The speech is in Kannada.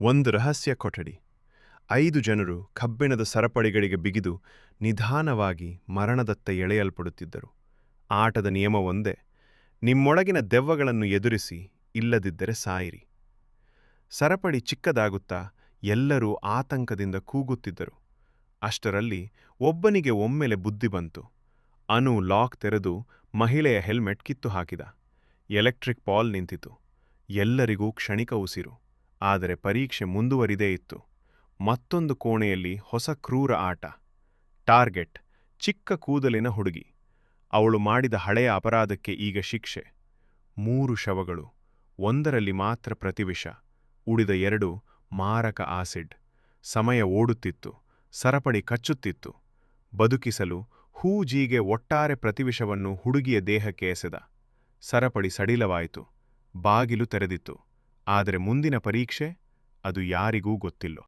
ಒಂದು ರಹಸ್ಯ ಕೊಠಡಿ. ಐದು ಜನರು ಕಬ್ಬಿಣದ ಸರಪಳಿಗಳಿಗೆ ಬಿಗಿದು ನಿಧಾನವಾಗಿ ಮರಣದತ್ತ ಎಳೆಯಲ್ಪಡುತ್ತಿದ್ದರು. ಆಟದ ನಿಯಮವೊಂದೇ, ನಿಮ್ಮೊಳಗಿನ ದೆವ್ವಗಳನ್ನು ಎದುರಿಸಿ ಇಲ್ಲದಿದ್ದರೆ ಸಾಯಿರಿ. ಸರಪಳಿ ಚಿಕ್ಕದಾಗುತ್ತಾ ಎಲ್ಲರೂ ಆತಂಕದಿಂದ ಕೂಗುತ್ತಿದ್ದರು. ಅಷ್ಟರಲ್ಲಿ ಒಬ್ಬನಿಗೆ ಒಮ್ಮೆಲೆ ಬುದ್ಧಿ ಬಂತು. ಅನು ಲಾಕ್ ತೆರೆದು ಮಹಿಳೆಯ ಹೆಲ್ಮೆಟ್ ಕಿತ್ತು ಹಾಕಿದ. ಎಲೆಕ್ಟ್ರಿಕ್ ಪಾಲ್ ನಿಂತಿತು. ಎಲ್ಲರಿಗೂ ಕ್ಷಣಿಕ ಉಸಿರು. ಆದರೆ ಪರೀಕ್ಷೆ ಮುಂದುವರಿದೇ ಇತ್ತು. ಮತ್ತೊಂದು ಕೋಣೆಯಲ್ಲಿ ಹೊಸ ಕ್ರೂರ ಆಟ. ಟಾರ್ಗೆಟ್, ಚಿಕ್ಕ ಕೂದಲಿನ ಹುಡುಗಿ. ಅವಳು ಮಾಡಿದ ಹಳೆಯ ಅಪರಾಧಕ್ಕೆ ಈಗ ಶಿಕ್ಷೆ. ಮೂರು ಶವಗಳು, ಒಂದರಲ್ಲಿ ಮಾತ್ರ ಪ್ರತಿವಿಷ. ಉಳಿದ ಎರಡು ಮಾರಕ ಆಸಿಡ್. ಸಮಯ ಓಡುತ್ತಿತ್ತು ಸರಪಡಿ ಕಚ್ಚುತ್ತಿತ್ತು. ಬದುಕಿಸಲು ಹೂಜೀಗೆ ಒಟ್ಟಾರೆ ಪ್ರತಿವಿಷವನ್ನು ಹುಡುಗಿಯ ದೇಹಕ್ಕೆ ಎಸೆದ. ಸರಪಳಿ ಸಡಿಲವಾಯಿತು, ಬಾಗಿಲು ತೆರೆದಿತ್ತು. ಆದರೆ ಮುಂದಿನ ಪರೀಕ್ಷೆ ಅದು ಯಾರಿಗೂ ಗೊತ್ತಿಲ್ಲ.